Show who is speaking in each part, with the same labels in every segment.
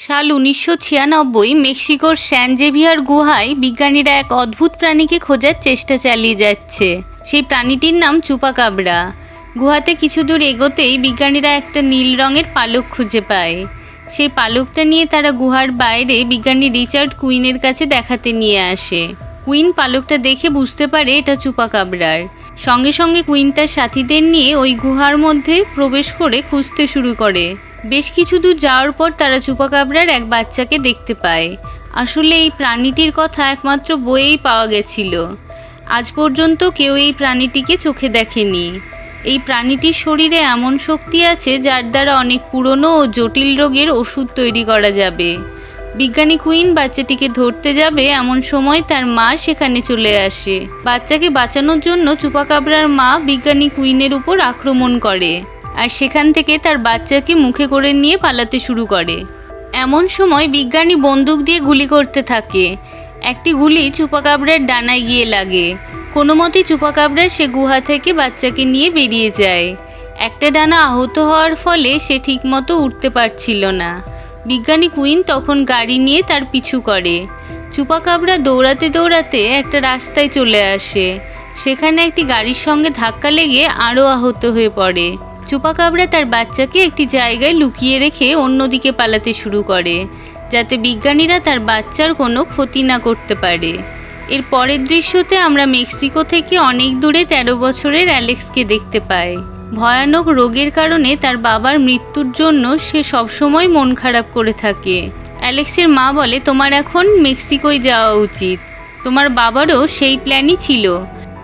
Speaker 1: সাল উনিশশো ছিয়ানব্বই মেক্সিকোর স্যান জেভিয়ার গুহায় বিজ্ঞানীরা এক অদ্ভুত প্রাণীকে খোঁজার চেষ্টা চালিয়ে যাচ্ছে। সেই প্রাণীটির নাম চুপাকাবরা। গুহাতে কিছু দূর এগোতেই বিজ্ঞানীরা একটা নীল রঙের পালক খুঁজে পায়। সেই পালকটা নিয়ে তারা গুহার বাইরে বিজ্ঞানী রিচার্ড কুইনের কাছে দেখাতে নিয়ে আসে। কুইন পালকটা দেখে বুঝতে পারে এটা চুপাকাবরার। সঙ্গে সঙ্গে কুইন তার সাথীদের নিয়ে ওই গুহার মধ্যে প্রবেশ করে খুঁজতে শুরু করে। বেশ কিছু দূর যাওয়ার পর তারা চুপাকাবরার এক বাচ্চাকে দেখতে পায়। আসলে এই প্রাণীটির কথা একমাত্র বইয়েই পাওয়া গেছিল। আজ পর্যন্ত কেউ এই প্রাণীটিকে চোখে দেখেনি। এই প্রাণীটির শরীরে এমন শক্তি আছে যার দ্বারা অনেক পুরনো ও জটিল রোগের ওষুধ তৈরি করা যাবে। বিজ্ঞানী কুইন বাচ্চাটিকে ধরতে যাবে এমন সময় তার মা সেখানে চলে আসে। বাচ্চাকে বাঁচানোর জন্য চুপাকাবরার মা বিজ্ঞানী কুইনের উপর আক্রমণ করে। আর সেখান থেকে তার বাচ্চাকে মুখে করে নিয়ে পালাতে শুরু করে। এমন সময় বিজ্ঞানী বন্দুক দিয়ে গুলি করতে থাকে। একটি গুলি চুপাকাবরার ডানায় গিয়ে লাগে। কোনো মতে চুপাকাবরা সে গুহা থেকে বাচ্চাকে নিয়ে বেরিয়ে যায়। একটা ডানা আহত হওয়ার ফলে সে ঠিকমতো উঠতে পারছিল না। বিজ্ঞানী কুইন তখন গাড়ি নিয়ে তার পিছু করে। চুপাকাবরা দৌড়াতে দৌড়াতে একটা রাস্তায় চলে আসে। সেখানে একটি গাড়ির সঙ্গে ধাক্কা লেগে আরও আহত হয়ে পড়ে। চুপাকাবরা তার বাচ্চাকে একটি জায়গায় লুকিয়ে রেখে অন্যদিকে পালাতে শুরু করে, যাতে বিজ্ঞানীরা তার বাচ্চার কোনো ক্ষতি না করতে পারে। এর পরের দৃশ্যতে আমরা মেক্সিকো থেকে অনেক দূরে তেরো বছরের অ্যালেক্সকে দেখতে পাই। ভয়ানক রোগের কারণে তার বাবার মৃত্যুর জন্য সে সবসময় মন খারাপ করে থাকে। অ্যালেক্সের মা বলে, তোমার এখন মেক্সিকোয় যাওয়া উচিত। তোমার বাবারও সেই প্ল্যানই ছিল।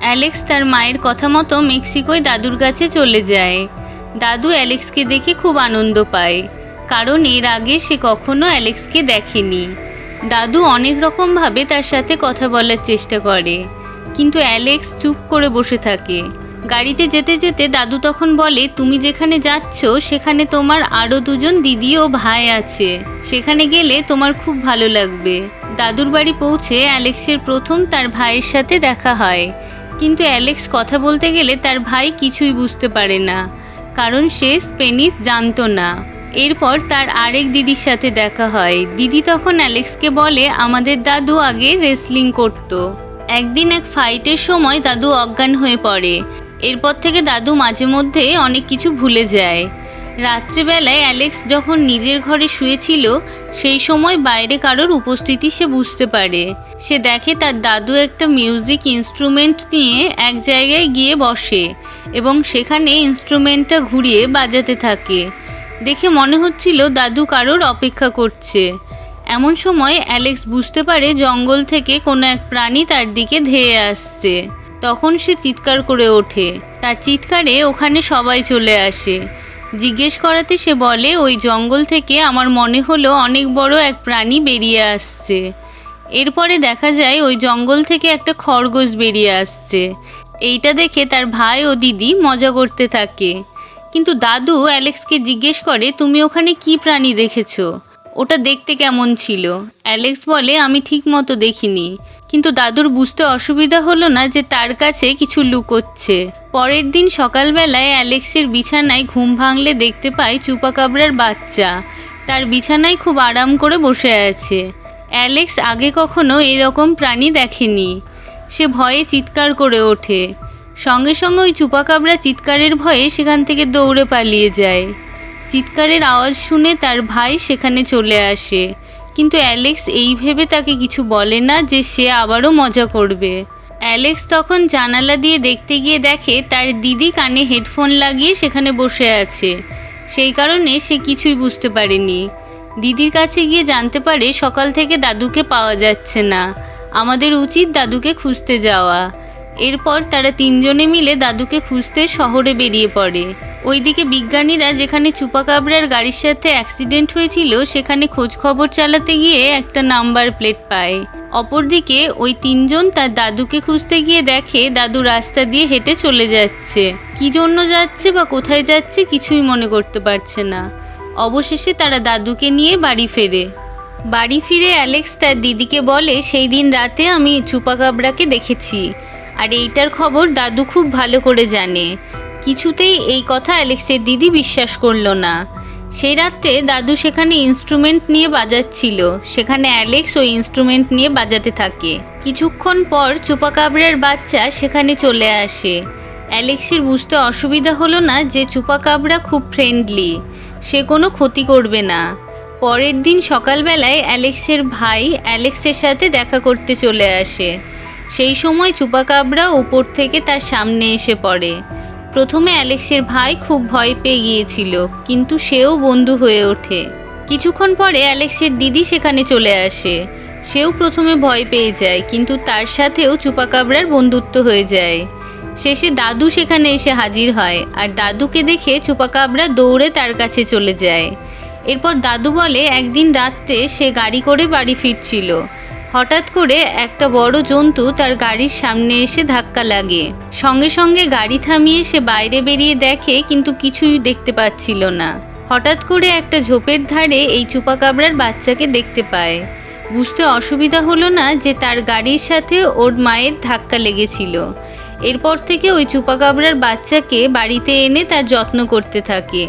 Speaker 1: অ্যালেক্স তার মায়ের কথা মতো মেক্সিকোয় দাদুর কাছে চলে যায়। দাদু অ্যালেক্সকে দেখে খুব আনন্দ পায়, কারণ এর আগে সে কখনো অ্যালেক্সকে দেখেনি। দাদু অনেক রকমভাবে তার সাথে কথা বলার চেষ্টা করে, কিন্তু অ্যালেক্স চুপ করে বসে থাকে। গাড়িতে যেতে যেতে দাদু তখন বলে, তুমি যেখানে যাচ্ছ, সেখানে তোমার আরও দুজন দিদি ও ভাই আছে। সেখানে গেলে তোমার খুব ভালো লাগবে। দাদুর বাড়ি পৌঁছে অ্যালেক্সের প্রথম তার ভাইয়ের সাথে দেখা হয়, কিন্তু অ্যালেক্স কথা বলতে গেলে তার ভাই কিছুই বুঝতে পারে না। কারণ সে স্পেনিশ জানতো না। এরপর তার আরেক দিদির সাথে দেখা হয়। দিদি তখন অ্যালেক্সকে বলে, আমাদের দাদু আগে রেসলিং করত। একদিন এক ফাইটের সময় দাদু অজ্ঞান হয়ে পড়ে। এরপর থেকে দাদু মাঝে মধ্যে অনেক কিছু ভুলে যায়। রাত্রেবেলায় অ্যালেক্স যখন নিজের ঘরে শুয়েছিল, সেই সময় বাইরে কারোর উপস্থিতি সে বুঝতে পারে। সে দেখে তার দাদু একটা মিউজিক ইনস্ট্রুমেন্ট নিয়ে এক জায়গায় গিয়ে বসে এবং সেখানে ইনস্ট্রুমেন্টটা ঘুরিয়ে বাজাতে থাকে। দেখে মনে হচ্ছিল দাদু কারোর অপেক্ষা করছে। এমন সময় অ্যালেক্স বুঝতে পারে জঙ্গল থেকে কোনো এক প্রাণী তার দিকে ধেয়ে আসছে। তখন সে চিৎকার করে ওঠে। তার চিৎকারে ওখানে সবাই চলে আসে। জিজ্ঞেস করাতে সে বলে, ওই জঙ্গল থেকে আমার মনে হলো অনেক বড় এক প্রাণী বেরিয়ে আসছে। এরপরে দেখা যায় ওই জঙ্গল থেকে একটা খরগোশ বেরিয়ে আসছে। এইটা দেখে তার ভাই ও দিদি মজা করতে থাকে। কিন্তু দাদু অ্যালেক্সকে জিজ্ঞেস করে, তুমি ওখানে কি প্রাণী দেখেছ? ওটা দেখতে কেমন ছিল? অ্যালেক্স বলে, আমি ঠিক মতো দেখিনি। কিন্তু দাদুর বুঝতে অসুবিধা হলো না যে তার কাছে কিছু লুকোচ্ছে। পরের দিন সকালবেলায় অ্যালেক্সের বিছানায় ঘুম ভাঙলে দেখতে পায় চুপাকাবরার বাচ্চা। তার বিছানায় খুব আরাম করে বসে আছে। অ্যালেক্স আগে কখনো এরকম প্রাণী দেখেনি। সে ভয়ে চিৎকার করে ওঠে। সঙ্গে সঙ্গে ওই চুপাকাবরা চিৎকারের ভয়ে সেখান থেকে দৌড়ে পালিয়ে যায়। চিৎকারের আওয়াজ শুনে তার ভাই সেখানে চলে আসে। কিন্তু অ্যালেক্স এই ভেবে তাকে কিছু বলে না যে সে আবারও মজা করবে। অ্যালেক্স তখন জানালা দিয়ে দেখতে গিয়ে দেখে তার দিদি কানে হেডফোন লাগিয়ে সেখানে বসে আছে। সেই কারণে সে কিছুই বুঝতে পারেনি। দিদির কাছে গিয়ে জানতে পারে সকাল থেকে দাদুকে পাওয়া যাচ্ছে না। আমাদের উচিত দাদুকে খুঁজতে যাওয়া। এরপর তারা তিনজনে মিলে দাদুকে খুঁজতে শহরে বেরিয়ে পড়ে। ওইদিকে বিজ্ঞানীরা যেখানে চুপাকাবরার গাড়ির সাথে অ্যাক্সিডেন্ট হয়েছিল, সেখানে খোঁজ খবর চালাতে গিয়ে একটা নাম্বার প্লেট পায়। অপরদিকে ওই তিনজন তার দাদুকে খুঁজতে গিয়ে দেখে দাদু রাস্তা দিয়ে হেঁটে চলে যাচ্ছে। কি জন্য যাচ্ছে বা কোথায় যাচ্ছে কিছুই মনে করতে পারছে না। অবশেষে তারা দাদুকে নিয়ে বাড়ি ফেরে। বাড়ি ফিরে অ্যালেক্স তার দিদিকে বলে, সেই দিন রাতে আমি চুপাকাবরাকে দেখেছি। আর এইটার খবর দাদু খুব ভালো করে জানে। কিছুতেই এই কথা অ্যালেক্সের দিদি বিশ্বাস করল না। সেই রাত্রে দাদু সেখানে ইনস্ট্রুমেন্ট নিয়ে বাজাচ্ছিল। সেখানে অ্যালেক্স ওই ইনস্ট্রুমেন্ট নিয়ে বাজাতে থাকে। কিছুক্ষণ পর চুপাকাবরার বাচ্চা সেখানে চলে আসে। অ্যালেক্সের বুঝতে অসুবিধা হলো না যে চুপাকাবরা খুব ফ্রেন্ডলি সে কোনো ক্ষতি করবে না। পরের দিন সকালবেলায় অ্যালেক্সের ভাই অ্যালেক্সের সাথে দেখা করতে চলে আসে। সেই সময় চুপাকাবরা উপর থেকে তার সামনে এসে পড়ে। প্রথমে অ্যালেক্সের ভাই খুব ভয় পেয়ে গিয়েছিল, কিন্তু সেও বন্ধু হয়ে ওঠে। কিছুক্ষণ পরে অ্যালেক্সের দিদি সেখানে চলে আসে। সেও প্রথমে ভয় পেয়ে যায়, কিন্তু তার সাথেও চুপাকাবরার বন্ধুত্ব হয়ে যায়। শেষে দাদু সেখানে এসে হাজির হয়, আর দাদুকে দেখে চুপাকাবরা দৌড়ে তার কাছে চলে যায়। এরপর দাদু বলে, একদিন রাত্রে সে গাড়ি করে বাড়ি ফিরছিল। হঠাৎ করে একটা বড় জন্তু তার গাড়ির সামনে এসে ধাক্কা লাগে। সঙ্গে সঙ্গে গাড়ি থামিয়ে সে বাইরে বেরিয়ে দেখে কিন্তু কিছুই দেখতে পাচ্ছিল না। হঠাৎ করে একটা ঝোপের ধারে এই চুপাকাবরার বাচ্চাকে দেখতে পায়। বুঝতে অসুবিধা হলো না যে তার গাড়ির সাথে ওর মায়ের ধাক্কা লেগেছিল। এরপর থেকে ওই চুপাকাবরার বাচ্চাকে বাড়িতে এনে তার যত্ন করতে থাকে।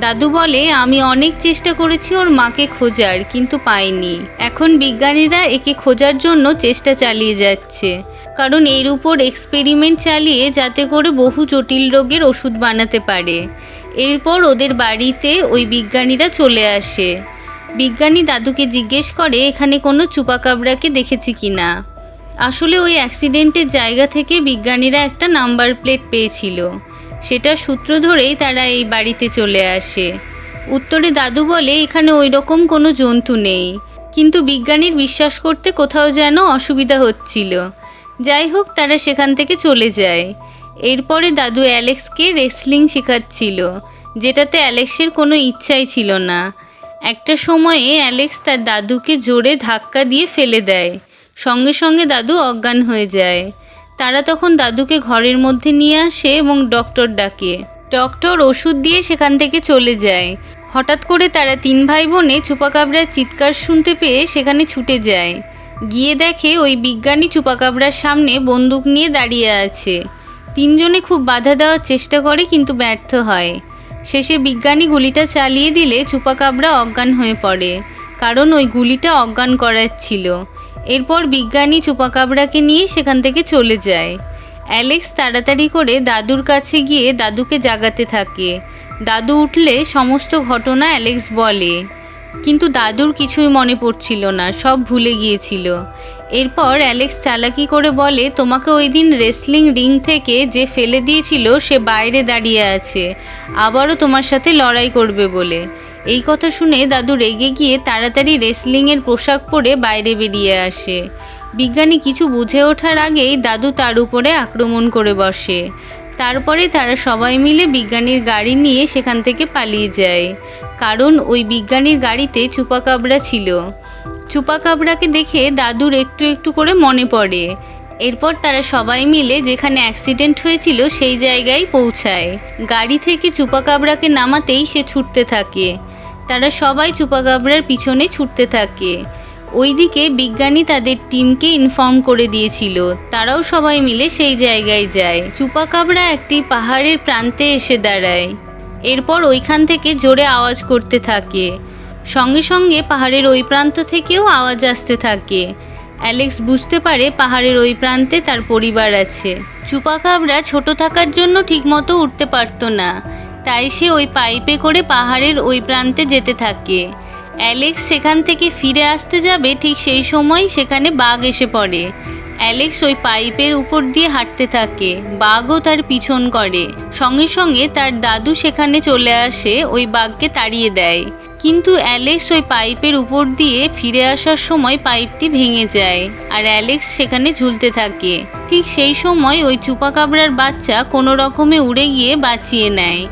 Speaker 1: দাদু বলে, আমি অনেক চেষ্টা করেছি ওর মাকে খোঁজার, কিন্তু পাইনি। এখন বিজ্ঞানীরা একে খোঁজার জন্য চেষ্টা চালিয়ে যাচ্ছে। কারণ এর উপর এক্সপেরিমেন্ট চালিয়ে যাতে করে বহু জটিল রোগের ওষুধ বানাতে পারে। এরপর ওদের বাড়িতে ওই বিজ্ঞানীরা চলে আসে। বিজ্ঞানী দাদুকে জিজ্ঞেস করে, এখানে কোনো চুপাকাবরাকে দেখেছি কি না? আসলে ওই অ্যাক্সিডেন্টের জায়গা থেকে বিজ্ঞানীরা একটা নাম্বার প্লেট পেয়েছিল। সেটা সূত্র ধরেই তারা এই বাড়িতে চলে আসে। উত্তরে দাদু বলে, এখানে ওই রকম কোনো জন্তু নেই। কিন্তু বিজ্ঞানীর বিশ্বাস করতে কোথাও যেন অসুবিধা হচ্ছিল। যাই হোক, তারা সেখান থেকে চলে যায়। এরপরে দাদু অ্যালেক্সকে রেসলিং শেখাচ্ছিল, যেটাতে অ্যালেক্সের কোনো ইচ্ছাই ছিল না। একটা সময়ে অ্যালেক্স তার দাদুকে জোরে ধাক্কা দিয়ে ফেলে দেয়। সঙ্গে সঙ্গে দাদু অজ্ঞান হয়ে যায়। তারা তখন দাদুকে ঘরের মধ্যে নিয়ে আসে এবং ডক্টর ডাকে ডক্টর ওষুধ দিয়ে সেখান থেকে চলে যায়। হঠাৎ করে তারা তিন ভাই বোনে চুপাকাবরার চিৎকার শুনতে পেয়ে সেখানে ছুটে যায়। গিয়ে দেখে ওই বিজ্ঞানী চুপাকাবরার সামনে বন্দুক নিয়ে দাঁড়িয়ে আছে। তিনজনে খুব বাধা দেওয়ার চেষ্টা করে কিন্তু ব্যর্থ হয়। শেষে বিজ্ঞানী গুলিটা চালিয়ে দিলে চুপাকাবরা অজ্ঞান হয়ে পড়ে। কারণ ওই গুলিটা অজ্ঞান করার ছিল। এরপর বিজ্ঞানী চুপাকাবরাকে নিয়ে সেখান থেকে চলে যায়। অ্যালেক্স তাড়াতাড়ি করে দাদুর কাছে গিয়ে দাদুকে জাগাতে থাকে। দাদু উঠলে সমস্ত ঘটনা অ্যালেক্স বলে। কিন্তু দাদুর কিছুই মনে পড়ছিল না, সব ভুলে গিয়েছিল। এরপর অ্যালেক্স চালাকি করে বলে, তোমাকে ওই দিন রেসলিং রিং থেকে যে ফেলে দিয়েছিল সে বাইরে দাঁড়িয়ে আছে। আবারও তোমার সাথে লড়াই করবে বলে। এই কথা শুনে দাদু রেগে গিয়ে তাড়াতাড়ি রেসলিংয়ের পোশাক পরে বাইরে বেরিয়ে আসে। বিজ্ঞানী কিছু বুঝে ওঠার আগেই দাদু তার উপরে আক্রমণ করে বসে। তারপরে তারা সবাই মিলে বিজ্ঞানীর গাড়ি নিয়ে সেখান থেকে পালিয়ে যায়। কারণ ওই বিজ্ঞানীর গাড়িতে চুপাকাবরা ছিল। চুপাকাবরাকে দেখে দাদুর একটু একটু করে মনে পড়ে। এরপর তারা সবাই মিলে যেখানে অ্যাক্সিডেন্ট হয়েছিল সেই জায়গায় পৌঁছায়। গাড়ি থেকে চুপাকাবরাকে নামাতেই সে ছুটতে থাকে। তারা সবাই চুপাকাবরার পিছনে ছুটতে থাকে। ওইদিকে বিজ্ঞানী তাদের টিমকে ইনফর্ম করে দিয়েছিল। তারাও সবাই মিলে সেই জায়গায় যায়। চুপাকাবরা একটি পাহাড়ের প্রান্তে এসে দাঁড়ায়। এরপর ওইখান থেকে জোরে আওয়াজ করতে থাকে। সঙ্গে সঙ্গে পাহাড়ের ওই প্রান্ত থেকেও আওয়াজ আসতে থাকে। অ্যালেক্স বুঝতে পারে পাহাড়ের ওই প্রান্তে তার পরিবার আছে। চুপাকাবরা ছোট থাকার জন্য ঠিকমতো উঠতে পারতো না। তাই সে ওই পাইপে করে পাহাড়ের ওই প্রান্তে যেতে থাকে। অ্যালেক্স সেখান থেকে ফিরে আসতে যাবে ঠিক সেই সময় সেখানে বাঘ এসে পড়ে। অ্যালেক্স ওই পাইপের উপর দিয়ে হাঁটতে থাকে, বাঘও তার পিছন করে। সঙ্গে সঙ্গে তার দাদু সেখানে চলে আসে, ওই বাঘকে তাড়িয়ে দেয়। কিন্তু অ্যালেক্স ওই পাইপের উপর দিয়ে ফিরে আসার সময় পাইপটি ভেঙে যায় আর অ্যালেক্স সেখানে ঝুলতে থাকে। ঠিক সেই সময় ওই চুপাকাবরার বাচ্চা কোনো রকমে উড়ে গিয়ে বাঁচিয়ে নেয়।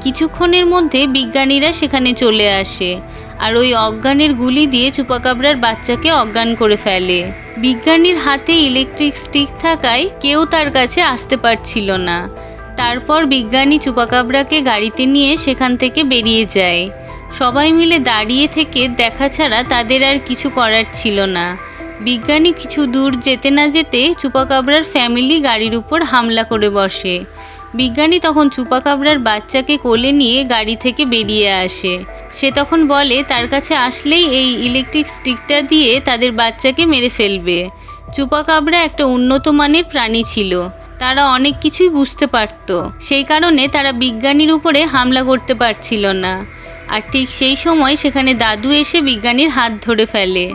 Speaker 1: কিছুক্ষণের মধ্যে বিজ্ঞানীরা সেখানে চলে আসে আর ওই অজ্ঞানের গুলি দিয়ে চুপাকাবরার বাচ্চাকে অজ্ঞান করে ফেলে। বিজ্ঞানীর হাতে ইলেকট্রিক স্টিক থাকায় কেউ তার কাছে আসতে পারছিল না। তারপর বিজ্ঞানী চুপাকাবরাকে গাড়িতে নিয়ে সেখান থেকে বেরিয়ে যায়। সবাই মিলে দাঁড়িয়ে থেকে দেখা ছাড়া তাদের আর কিছু করার ছিল না। বিজ্ঞানী কিছু দূর যেতে না যেতে চুপাকাবরার ফ্যামিলি গাড়ির উপর হামলা করে বসে। বিজ্ঞানী তখন চুপাকাবরার বাচ্চাকে কোলে নিয়ে গাড়ি থেকে বেরিয়ে আসে। সে তখন বলে, তার কাছে আসলেই এই ইলেকট্রিক স্টিকটা দিয়ে তাদের বাচ্চাকে মেরে ফেলবে। চুপাকাবরা একটা উন্নত মানের প্রাণী ছিল। তারা অনেক কিছুই বুঝতে পারত। সেই কারণে তারা বিজ্ঞানীর উপরে হামলা করতে পারছিল না। আর ঠিক সেই সময় সেখানে দাদু এসে বিজ্ঞানীর হাত ধরে ফেলে।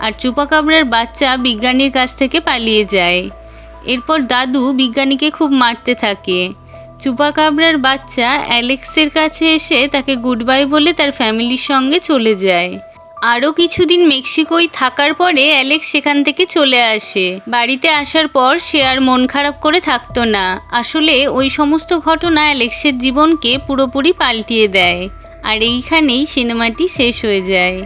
Speaker 1: আর চুপাকাবরার বাচ্চা বিজ্ঞানীর কাছ থেকে পালিয়ে যায়। এরপর দাদু বিজ্ঞানীকে খুব মারতে থাকে। চুপাকাবরার বাচ্চা অ্যালেক্সের কাছে এসে তাকে গুড বাই বলে তার ফ্যামিলির সঙ্গে চলে যায়। আরও কিছুদিন মেক্সিকোয় থাকার পরে অ্যালেক্স সেখান থেকে চলে আসে। বাড়িতে আসার পর সে আর মন খারাপ করে থাকতো না। আসলে ওই সমস্ত ঘটনা অ্যালেক্সের জীবনকে পুরোপুরি পাল্টিয়ে দেয়। আর এইখানেই সিনেমাটি শেষ হয়ে যায়।